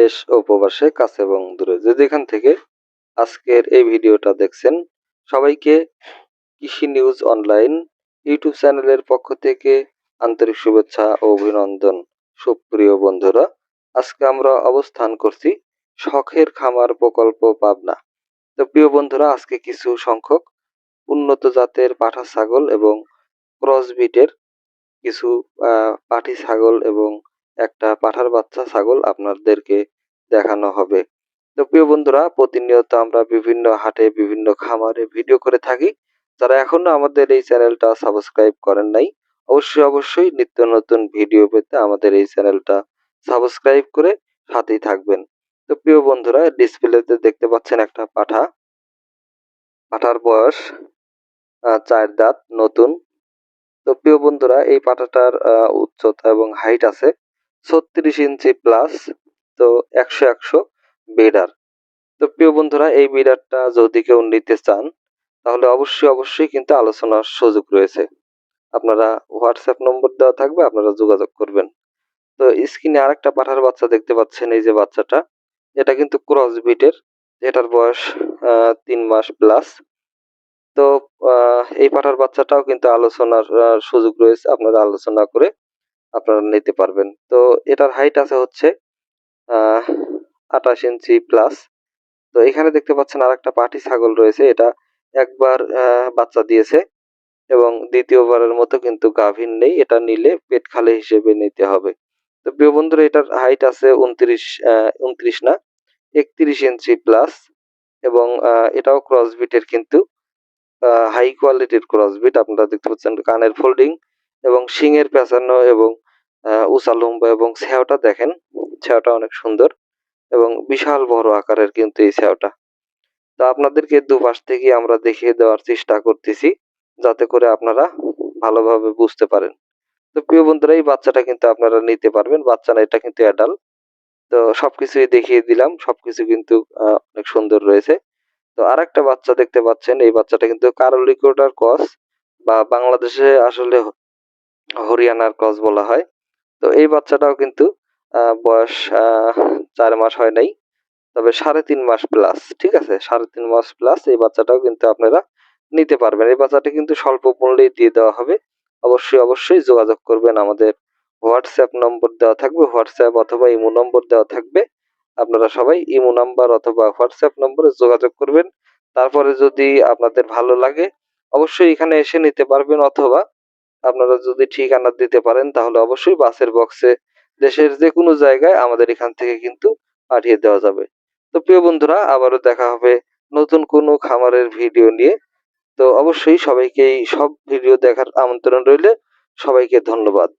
দেশ ও প্রবাসে কাছে এবং দূরে। যে যেখান থেকে আজকের এই ভিডিওটা দেখছেন, সবাইকে কৃষি নিউজ অনলাইন ইউটিউব চ্যানেলের পক্ষ থেকে আন্তরিক শুভেচ্ছা ও অভিনন্দন। সুপ্রিয় বন্ধুরা, আজকে আমরা অবস্থান করছি শখের খামার প্রকল্প পাবনা। তো প্রিয় বন্ধুরা, আজকে কিছু সংখ্যক উন্নত জাতের পাঠা ছাগল এবং ক্রসবিটের কিছু পাঠি ছাগল এবং একটা পাঠার বাচ্চা ছাগল আপনাদেরকে দেখানো হবে। তো প্রিয় বন্ধুরা, প্রতিনিয়ত আমরা বিভিন্ন হাটে, বিভিন্ন খামারে ভিডিও করে থাকি। যারা এখনও আমাদের এই চ্যানেলটা সাবস্ক্রাইব করেন নাই, অবশ্যই অবশ্যই নিত্য নতুন ভিডিও পেতে আমাদের এই চ্যানেলটা সাবস্ক্রাইব করে সাথেই থাকবেন। তো প্রিয় বন্ধুরা, ডিসপ্লেতে দেখতে পাচ্ছেন একটা পাঠা। পাঠার বয়স চার দাঁত, নতুন। তো প্রিয় বন্ধুরা, এই পাঠাটার উচ্চতা এবং হাইট আছে ছত্রিশ ইঞ্চি প্লাস তো একশো একশো বিডার তো প্রিয় বন্ধুরা, এই বিডারটা যদি কেউ নিতে চান, তাহলে অবশ্যই অবশ্যই কিন্তু আলোচনার সুযোগ রয়েছে। আপনারা হোয়াটসঅ্যাপ নম্বর দেওয়া থাকবে, আপনারা যোগাযোগ করবেন। তো স্ক্রিনে আরেকটা পাঠার বাচ্চা দেখতে পাচ্ছেন, এই যে বাচ্চাটা। এটা কিন্তু ক্রস বিটের এটার বয়স তিন মাস প্লাস তো এই পাঠার বাচ্চাটাও কিন্তু আলোচনার সুযোগ রয়েছে, আপনারা আলোচনা করে আপনারা নিতে পারবেন। তো এটার হাইট আছে হচ্ছে আঠাশ ইঞ্চি প্লাস তো এখানে দেখতে পাচ্ছেন আর একটা পাটি ছাগল রয়েছে এটা একবার বাচ্চা দিয়েছে এবং দ্বিতীয়বারের মতো কিন্তু গাভীর নেই এটা নিলে পেট খালি হিসেবে নিতে হবে। তো প্রিয় বন্ধুরা এটার হাইট আছে উনত্রিশ উনত্রিশ না একত্রিশ ইঞ্চি প্লাস এবং এটাও ক্রসবিটের কিন্তু হাই কোয়ালিটির ক্রসবিট আপনারা দেখতে পাচ্ছেন কানের ফোল্ডিং এবং শিংয়ের পেঁচানো এবং আহ, উঁচা লম্বা এবং ছেওটা দেখেন। ছেওটা অনেক সুন্দর এবং বিশাল বড় আকারের কিন্তু এই ছেওটা। তো আপনাদেরকে দুপাশ থেকে আমরা দেখিয়ে দেওয়ার চেষ্টা করতেছি, যাতে করে আপনারা ভালোভাবে বুঝতে পারেন। তো প্রিয় বন্ধুরা, এই বাচ্চাটা কিন্তু আপনারা নিতে পারবেন। বাচ্চা না, এটা কিন্তু অ্যাডাল্ট তো সবকিছুই দেখিয়ে দিলাম, সবকিছু কিন্তু অনেক সুন্দর রয়েছে। তো আর একটা বাচ্চা দেখতে পাচ্ছেন, এই বাচ্চাটা কিন্তু কারোলিকোটার কস বা বাংলাদেশে আসলে হরিয়ানার কস বলা হয়। তো এই বাচ্চাটাও কিন্তু বয়স চার মাস হয় নাই। তবে সাড়ে তিন মাস প্লাস ঠিক আছে? সাড়ে তিন মাস প্লাস এই বাচ্চাটাও কিন্তু আপনারা নিতে পারবেন। এই বাচ্চাটা কিন্তু স্বল্প মূল্যেই দিয়ে দেওয়া হবে। অবশ্যই অবশ্যই যোগাযোগ করবেন আমাদের হোয়াটসঅ্যাপ নম্বর দেওয়া থাকবে। হোয়াটসঅ্যাপ অথবা ইমো নম্বর দেওয়া থাকবে। আপনারা সবাই ইমো নাম্বার অথবা হোয়াটসঅ্যাপ নম্বরে যোগাযোগ করবেন। তারপরে যদি আপনাদের ভালো লাগে, অবশ্যই এখানে এসে নিতে পারবেন অথবা আপনারা যদি ঠিকানা দিতে পারেন, তাহলে অবশ্যই বাসের বক্সে দেশের যে কোনো জায়গায় আমাদের এখান থেকে কিন্তু পাঠিয়ে দেওয়া যাবে। তো প্রিয় বন্ধুরা, আবারও দেখা হবে নতুন কোনো খামারের ভিডিও নিয়ে। তো অবশ্যই সবাইকে সব ভিডিও দেখার আমন্ত্রণ রইলে সবাইকে ধন্যবাদ।